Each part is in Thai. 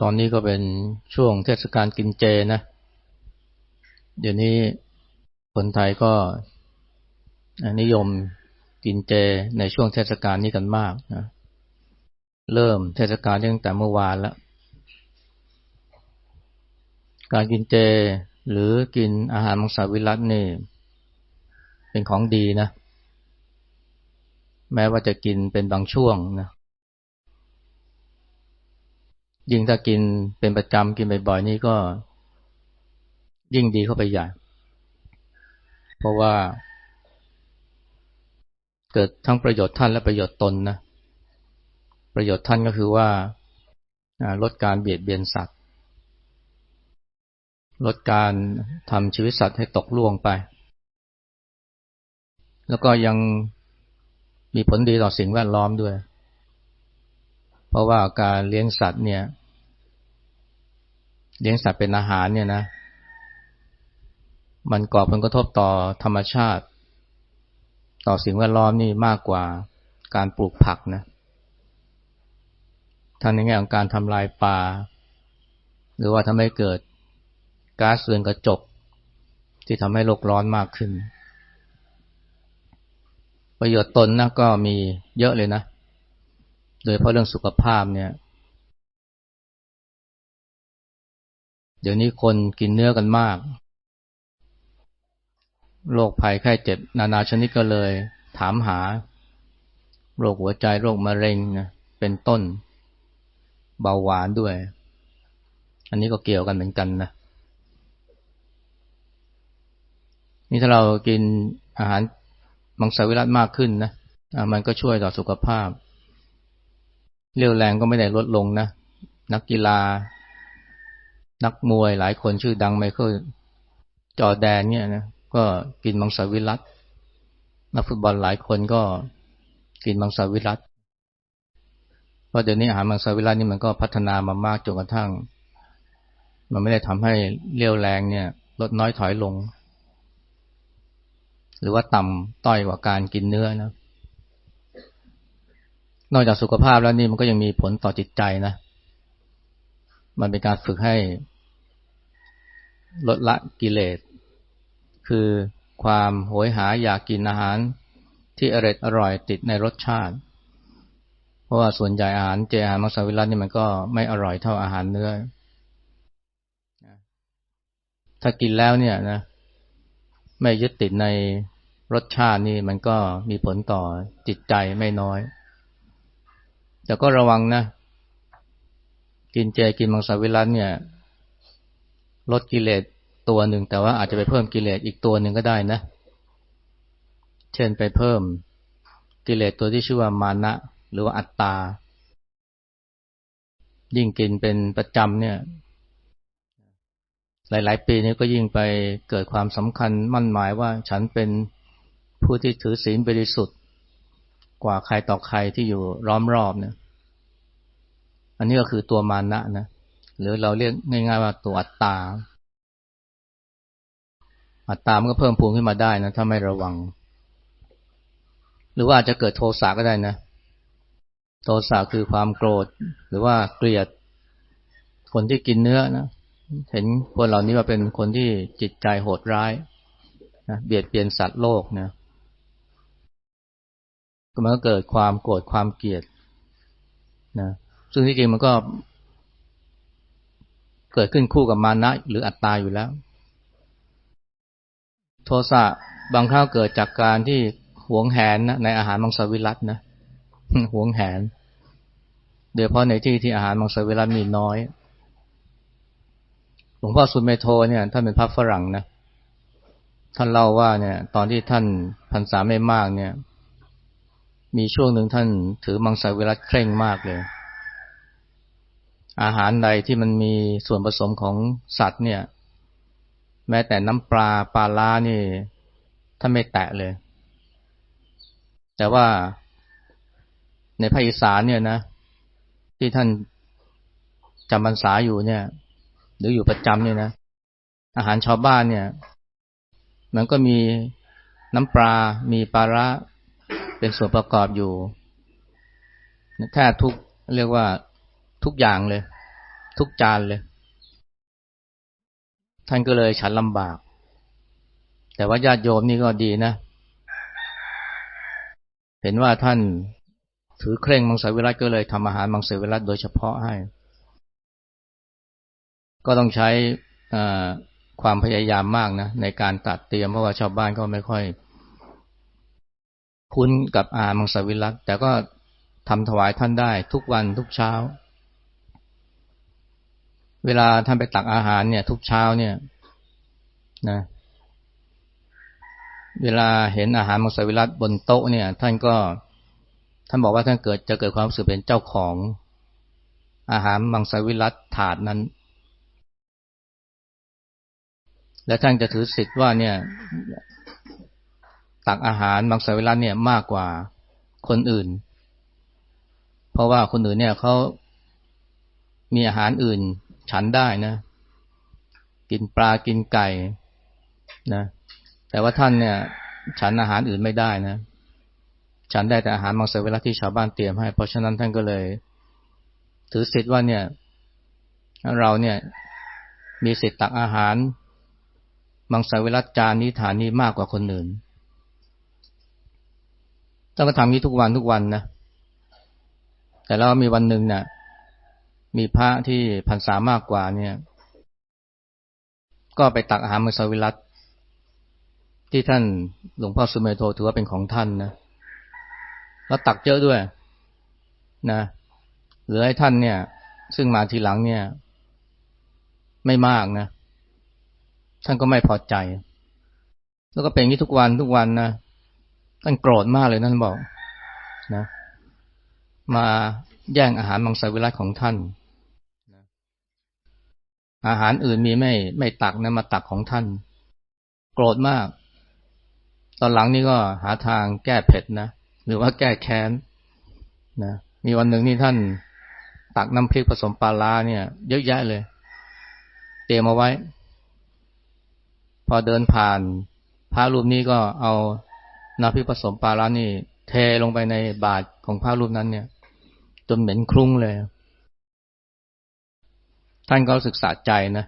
ตอนนี้ก็เป็นช่วงเทศกาลกินเจนะ เดี๋ยวนี้คนไทยก็นิยมกินเจในช่วงเทศกาลนี้กันมากนะ เริ่มเทศกาลตั้งแต่เมื่อวานแล้ว การกินเจหรือกินอาหารมังสวิรัตนี่ เป็นของดีนะ แม้ว่าจะกินเป็นบางช่วงนะ ยิ่งถ้ากินเป็นประจำกินบ่อยๆนี่ก็ ยิ่งดีเข้าไปใหญ่ เพราะว่า เกิดทั้งประโยชน์ท่านและประโยชน์ตนนะ ประโยชน์ท่านก็คือว่าลดการเบียดเบียนสัตว์ ลดการทำชีวิตสัตว์ให้ตกล่วงไป แล้วก็ยังมีผลดีต่อสิ่งแวดล้อมด้วย เพราะว่าการเลี้ยงสัตว์เนี่ย เลี้ยงสัตว์เป็นอาหารเนี่ยนะ มันก่อผลกระทบต่อธรรมชาติ ต่อสิ่งแวดล้อมนี่มากกว่าการปลูกผักนะทั้งในแง่ของการทำลายป่า หรือว่าทำให้เกิดก๊าซเรือนกระจก ที่ทำให้โลกร้อนมากขึ้น ประโยชน์ตนนะก็มีเยอะเลยนะ โดยเพราะเรื่องสุขภาพเนี่ย เดี๋ยวนี้คนกินเนื้อกันมาก โรคภัยไข้เจ็บ นานาชนิดก็เลย ถามหา โรคหัวใจโรคมะเร็งนะเป็นต้น เบาหวานด้วย อันนี้ก็เกี่ยวกันเหมือนกันนะ นี่ถ้าเรากินอาหารมังสวิรัตมากขึ้นนะมันก็ช่วยต่อสุขภาพ เรี่ยวแรงก็ไม่ได้ลดลงนะ นักกีฬา นักมวยหลายคนชื่อดังไมเคิลจอแดนเนี่ยนะก็กินมังสวิรัตนักฟุตบอลหลายคนก็กินมังสวิรัตเพราะเดี๋ยวนี้อาหารมังสวิรัตนี่มันก็พัฒนามามากจนกระทั่ง มันไม่ได้ทำให้เรี่ยวแรงเนี่ยลดน้อยถอยลง หรือว่าต่ำต้อยกว่าการกินเนื้อนะนอกจากสุขภาพแล้วนี่มันก็ยังมีผลต่อจิตใจนะ มันเป็นการฝึกให้ ลดละกิเลส คือความโหยหาอยากกินอาหารที่อร่อยอร่อยติดในรสชาติ เพราะว่าส่วนใหญ่อาหารเจอาหารมังสวิรัตนี่มันก็ไม่อร่อยเท่าอาหารเนื้อ ถ้ากินแล้วเนี่ยนะ ไม่ยึดติดในรสชาตินี่มันก็มีผลต่อจิตใจไม่น้อย แต่ก็ระวังนะ กินเจกินมังสวิรัตเนี่ย ลดกิเลสตัวหนึ่งแต่ว่าอาจจะไปเพิ่มกิเลสอีกตัวหนึ่งก็ได้นะ เช่นไปเพิ่มกิเลสตัวที่ชื่อว่ามานะ หรือว่าอัตตา ยิ่งกินเป็นประจำเนี่ย หลาย ๆ ปีนี้ก็ยิ่งไปเกิดความสำคัญมั่นหมายว่าฉันเป็นผู้ที่ถือศีลบริสุทธิ์ กว่าใครต่อใครที่อยู่ล้อมรอบเนี่ย อันนี้ก็คือตัวมานะนะ หรือเราเรียกง่าย ๆ ว่าตัวอัตตา อัตตามันก็เพิ่มพูนขึ้นมาได้นะถ้าไม่ระวัง หรือว่าอาจจะเกิดโทสะก็ได้นะ โทสะคือความโกรธ หรือว่าเกลียดคนที่กินเนื้อนะเห็นคนเหล่านี้ว่าเป็นคนที่จิตใจโหดร้ายนะเบียดเบียนสัตว์โลกนะมันก็เกิดความโกรธความเกลียดนะซึ่งที่จริงมันก็ เกิดขึ้นคู่กับมานะหรืออัตตาอยู่แล้ว โทสะบางครั้งเกิดจากการที่หวงแหนนะในอาหารมังสวิรัตนะหวงแหนโดยเฉพาะในที่ที่อาหารมังสวิรัตมีน้อยหลวงพ่อสุเมโทเนี่ยท่านเป็นพระฝรั่งนะท่านเล่าว่าเนี่ย ตอนที่ท่านพรรษาไม่มากเนี่ย มีช่วงหนึ่งท่านถือมังสวิรัตเคร่งมากเลย อาหารใดที่มันมีส่วนผสมของสัตว์เนี่ย แม้แต่น้ำปลาปลาล้านี่ท่าไม่แตะเลย แต่ว่าในภาคอีสานเนี่ยนะ ที่ท่านจำพรรษาอยู่เนี่ย หรืออยู่ประจำเนี่ยนะ อาหารชาวบ้านเนี่ย มันก็มีน้ำปลา มีปลาระเป็นส่วนประกอบอยู่แทบทุกเรียกว่า ทุกอย่างเลย ทุกจานเลย ท่านก็เลยฉันลำบาก แต่ว่าญาติโยมนี่ก็ดีนะ เห็นว่าท่านถือเคร่งมังสวิรัตก็เลยทำอาหารมังสวิรัตโดยเฉพาะให้ ก็ต้องใช้ความพยายามมากนะในการตัดเตรียมเพราะว่าชาวบ้านก็ไม่ค่อยคุ้นกับอาหารมังสวิรัตแต่ก็ทำถวายท่านได้ทุกวันทุกเช้า เวลาท่านไปตักอาหารเนี่ย ทุกเช้าเนี่ยนะ เวลาเห็นอาหารมังสวิรัตบนโต๊ะเนี่ย ท่านก็ท่านบอกว่าท่านเกิดจะเกิดความรู้สึกเป็นเจ้าของอาหารมังสวิรัตถาดนั้น และท่านจะถือสิทธิ์ว่าเนี่ย ตักอาหารมังสวิรัตเนี่ยมากกว่าคนอื่น เพราะว่าคนอื่นเนี่ยเขามีอาหารอื่น ฉันได้นะ กินปลากินไก่นะ แต่ว่าท่านเนี่ย ฉันอาหารอื่นไม่ได้นะ ฉันได้แต่อาหารมังสวิรัตที่ชาวบ้านเตรียมให้ เพราะฉะนั้นท่านก็เลย ถือสิทธิ์ว่าเนี่ย เราเนี่ยมีสิทธิ์ตักอาหารมังสวิรัตจานนี้ฐานนี้มากกว่าคนอื่นต้องทำนี้ทุกวันทุกวันนะ แต่แล้วมีวันหนึ่งเนะี่ย มีพระที่พรรษามากกว่าเนี่ย ก็ไปตักอาหารมัสวิรัตที่ท่านหลวงพ่อสุเมโทถือว่าเป็นของท่านนะแล้วตักเยอะด้วยนะเหลือให้ท่านเนี่ย ซึ่งมาทีหลังเนี่ย ไม่มากนะท่านก็ไม่พอใจ แล้วก็เป็นอย่างนี้ทุกวันทุกวันนะท่านโกรธมากเลยท่านบอกนะ มาแย่งอาหารมังสวิรัตของท่าน อาหารอื่นมีไม่ไม่ตักนะมาตักของท่าน โกรธมาก ตอนหลังนี่ก็หาทางแก้เผ็ดนะหรือว่าแก้แค้นนะมีวันหนึ่งนี่ท่านตักน้ำพริกผสมปลาลาเนี่ย เยอะแยะเลย เตรียมเอาไว้ พอเดินผ่านพระรูปนี้ก็เอาน้ำพริกผสมปลาลานี่ เทลงไปในบาตรของพระรูปนั้นเนี่ยจนเหม็นคลุ้งเลย ท่านก็ศึกษาใจนะ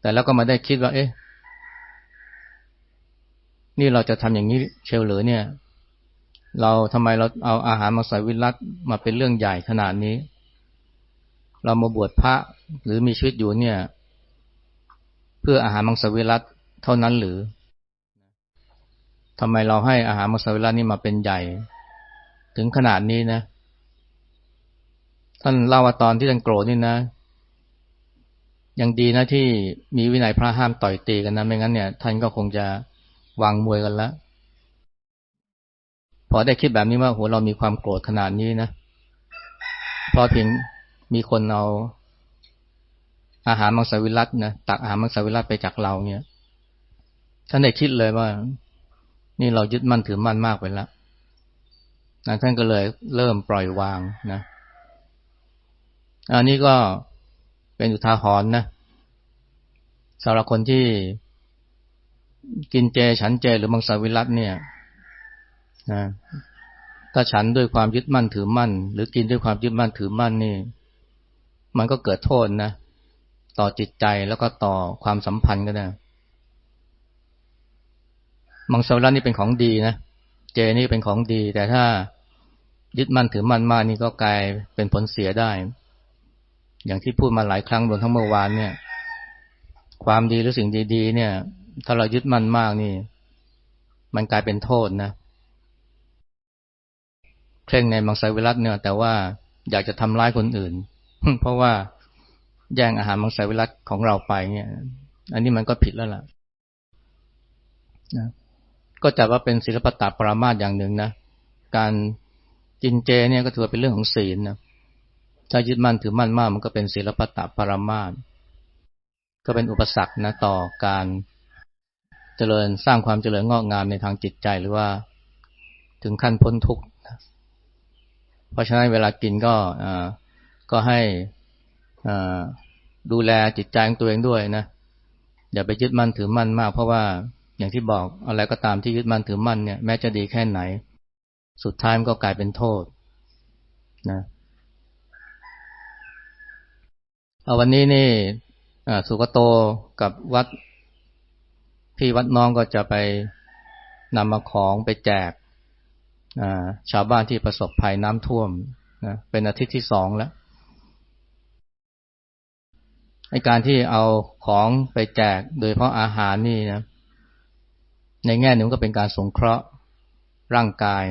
แต่แล้วก็มาได้คิดว่า เอ๊ะ นี่เราจะทำอย่างนี้เชลหรือเนี่ย เราทำไมเราเอาอาหารมาใส่วิรัตมาเป็นเรื่องใหญ่ขนาดนี้ เรามาบวชพระหรือมีชีวิตอยู่เนี่ย เพื่ออาหารมังสวิรัตเท่านั้นหรือทำไมเราให้อาหารมังสวิรัตนี่มาเป็นใหญ่ ถึงขนาดนี้นะ ท่านเล่าว่าตอนที่ท่านโกรธนี่นะ ยังดีนะที่มีวินัยพระห้ามต่อยตีกันนะไม่งั้นเนี่ย ท่านก็คงจะวางมวยกันล้วพอได้คิดแบบนี้ว่าโหเรามีความโกรธขนาดนี้นะพอเพียงมีคนเอาอาหารมังสวิรัตนะตักอาหารมังสวิรัตไปจากเราเนี่ยท่านได้คิดเลยว่า นี่เรายึดมั่นถือมั่นมากไปแล้วนะท่านก็เลยเริ่มปล่อยวางนะ อันนี้ก็ เป็นอุทาหรณ์นะสำหรับคนที่กินเจฉันเจหรือมังสวิรัตเนี่ยนะถ้าฉันด้วยความยึดมั่นถือมั่น หรือกินด้วยความยึดมั่นถือมั่นนี่ มันก็เกิดโทษนะ ต่อจิตใจแล้วก็ต่อความสัมพันธ์ก็ได้มังสวิรัตนี่เป็นของดีนะเจนี่เป็นของดี แต่ถ้ายึดมั่นถือมั่นมากนี่ก็กลายเป็นผลเสียได้ อย่างที่พูดมาหลายครั้งรวมทั้งเมื่อวานเนี่ย ความดีหรือสิ่งดีๆ เนี่ย ถ้าเรายึดมั่นมากนี่ มันกลายเป็นโทษนะเคร่งในมังสวิรัตเนี่ย แต่ว่าอยากจะทำร้ายคนอื่น เพราะว่าแย่งอาหารมังสวิรัตของเราไปเนี่ย อันนี้มันก็ผิดแล้วล่ะนะก็จัดว่าเป็นศิลปตาปรามาสอย่างหนึ่งนะ การกินเจเนี่ยก็ถือว่าเป็นเรื่องของศีลนะ ถ้ายึดมั่นถือมั่นมากมันก็เป็นศีลปะตะปรามาสก็เป็นอุปสรรคนะต่อการเจริญสร้างความเจริญงอกงามในทางจิตใจหรือว่าถึงขั้นพ้นทุกข์เพราะฉะนั้นเวลากินก็ก็ให้ดูแลจิตใจของตัวเองด้วยนะอย่าไปยึดมั่นถือมั่นมาก เพราะว่าอย่างที่บอกอะไรก็ตามที่ยึดมั่นถือมั่นเนี่ยแม้จะดีแค่ไหน สุดท้ายมันก็กลายเป็นโทษนะ เอา วันนี้นี่สุกโตกับวัดพี่วัดน้องก็จะไปนำมาของไปแจกชาวบ้านที่ประสบภัยน้ำท่วมนะเป็นอาทิตย์ที่สองแล้วในการที่เอาของไปแจกโดยเพราะอาหารนี่นะในแง่หนึ่งก็เป็นการสงเคราะห์ร่างกาย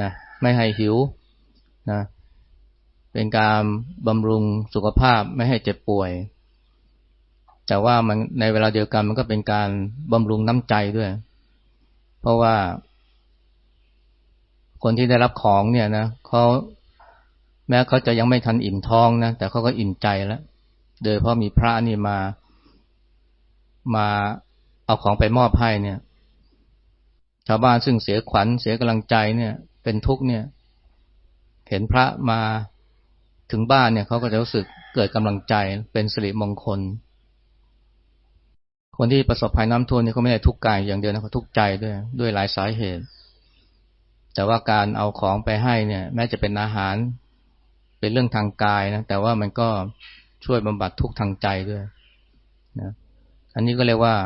นะไม่ให้หิวนะ เป็นการบำรุงสุขภาพไม่ให้เจ็บป่วย แต่ว่ามันในเวลาเดียวกันมันก็เป็นการบำรุงน้ำใจด้วย เพราะว่า คนที่ได้รับของเนี่ยนะเขาแม้เขาจะยังไม่ทันอิ่มท้องนะแต่เขาก็อิ่มใจแล้วโดยเพราะมีพระนี่มา มาเอาของไปมอบให้เนี่ย ชาวบ้านซึ่งเสียขวัญเสียกำลังใจเนี่ย เป็นทุกข์เนี่ย เห็นพระมา ถึงบ้านเนี่ยเขาก็จะรู้สึกเกิดกำลังใจเป็นสิริมงคล คนที่ประสบภัยน้ำท่วมนี่เขาไม่ได้ทุกข์กายอย่างเดียวนะเขาทุกข์ใจด้วยด้วยหลายสาเหตุ แต่ว่าการเอาของไปให้เนี่ย แม้จะเป็นอาหาร เป็นเรื่องทางกายนะแต่ว่ามันก็ช่วยบำบัดทุกทางใจด้วยนะอันนี้ก็เรียกว่า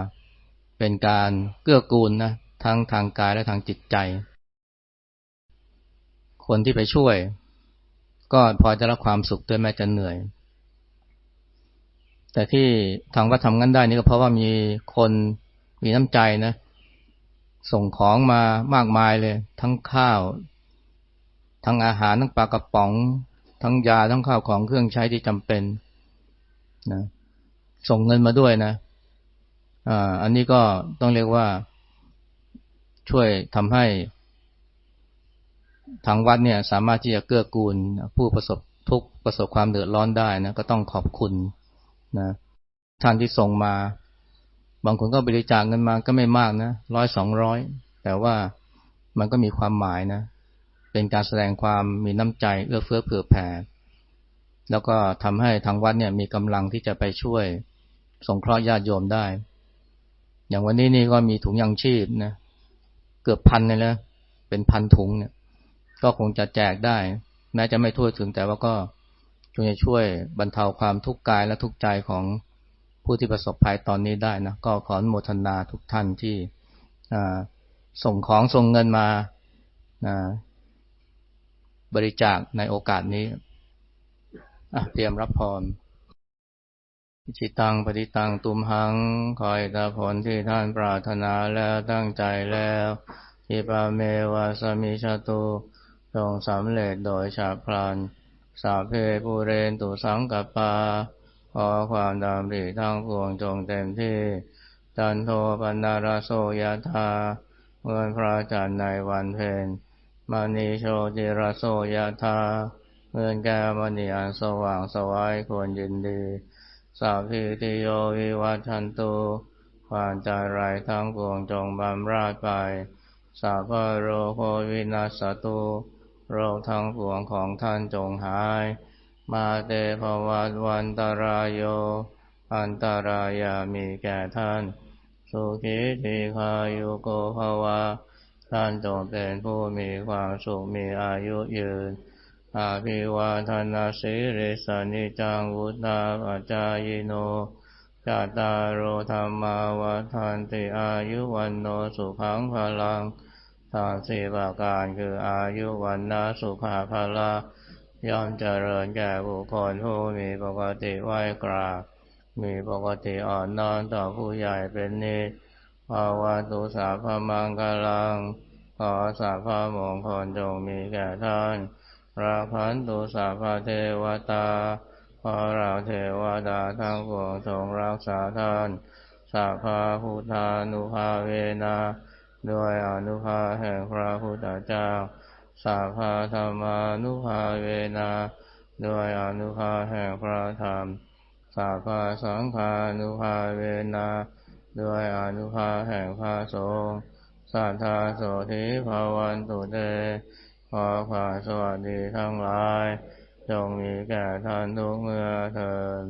เป็นการเกื้อกูลนะทั้งทางกายและทางจิตใจ คนที่ไปช่วย ก็พอจะรับความสุขด้วยแม้จะเหนื่อย แต่ที่ทางวัดทำงั้นได้นี่ก็เพราะว่ามีคนมีน้ำใจนะ ส่งของมามากมายเลย ทั้งข้าว ทั้งอาหารทั้งปลากระป๋อง ทั้งยาทั้งข้าวของเครื่องใช้ที่จำเป็นนะส่งเงินมาด้วยนะอ่าอันนี้ก็ต้องเรียกว่าช่วยทำให้ ทางวัดเนี่ยสามารถที่จะเกื้อกูลผู้ประสบทุกประสบความเดือดร้อนได้นะก็ต้องขอบคุณนะท่านที่ส่งมา บางคนก็บริจาคเงินมาก็ไม่มากนะร้อยสองร้อยแต่ว่ามันก็มีความหมายนะ เป็นการแสดงความมีน้ำใจเอื้อเฟื้อเผื่อแผ่แล้วก็ทำให้ทางวัดเนี่ยมีกำลังที่จะไปช่วยสงเคราะห์ญาติโยมได้ อย่างวันนี้นี่ก็มีถุงยังชีพนะเกือบพันเลยนะเป็นพันถุงเนี่ย ก็คงจะแจกได้ แม้จะไม่ทั่วถึงแต่ว่าก็คงจะช่วยบรรเทาความทุกข์กายและทุกข์ใจของผู้ที่ประสบภัยตอนนี้ได้นะก็ขออโมทนาทุกท่านที่ส่งของส่งเงินมาบริจาคในโอกาสนี้เตรียมรับพรจิตังปฏิตังตุมหัง คอยตาผลที่ท่านปรารถนาแล้วตั้งใจแล้วทิปาเมวาสมิชตุ จงสำเร็จโดยฉาพลัน สาเพปูเรนตุสังกัปปา ขอความดำริทั้งปวงจงเต็มที่ จันโทปันนาราโสยธาเมื่อพระจันทร์ในวันเพ็ญมณีโชติราโสยธาเมื่อแก้มณีอันสว่างสวายควรยินดี สาพิติโยวิวัชันตุความใจไรทั้งปวงจงบำราดไป สาพโรโควินาสตุ โรคทั้งปวงของท่านจงหาย มาเตภวัตวันตรายโย อันตรายามีแก่ท่าน สุขีทีคายุโกภวะท่านจงเป็นผู้มีความสุขมีอายุยืน อาภิวาทนาสิริสานิจังวุฒาปัจายโนจาตารโรธรรมาวทันติอายุวันโนสุขังพลัง ทางสี่ประการคืออายุวันนาสุขาภลาย่อมเจริญแก่บุคคลผู้มีปกติไหวกราบมีปกติอ่อนน้อมต่อผู้ใหญ่เป็นนิสภาวะตุสาพมังกลัง ขอสาพมงคลจงมีแก่ท่านราพันตุสัพพเทวตาขอเราเทวดาทั้งปวงทรงรักษาท่านสัพาพุทธานุภาเวนะ ด้วยอนุภาแห่งพระพุทธเจ้าสัพพาธรรมานุภาเวนะด้วยอนุภาแห่งพระธรรมสัพพาสังฆานุภาเวนะด้วยอนุภาแห่งพระสงฆ์สัทธาโสธิภาวันตุเตขอความสวัสดีทั้งหลาย จงมีแก่ท่านทุกเมื่อเถิด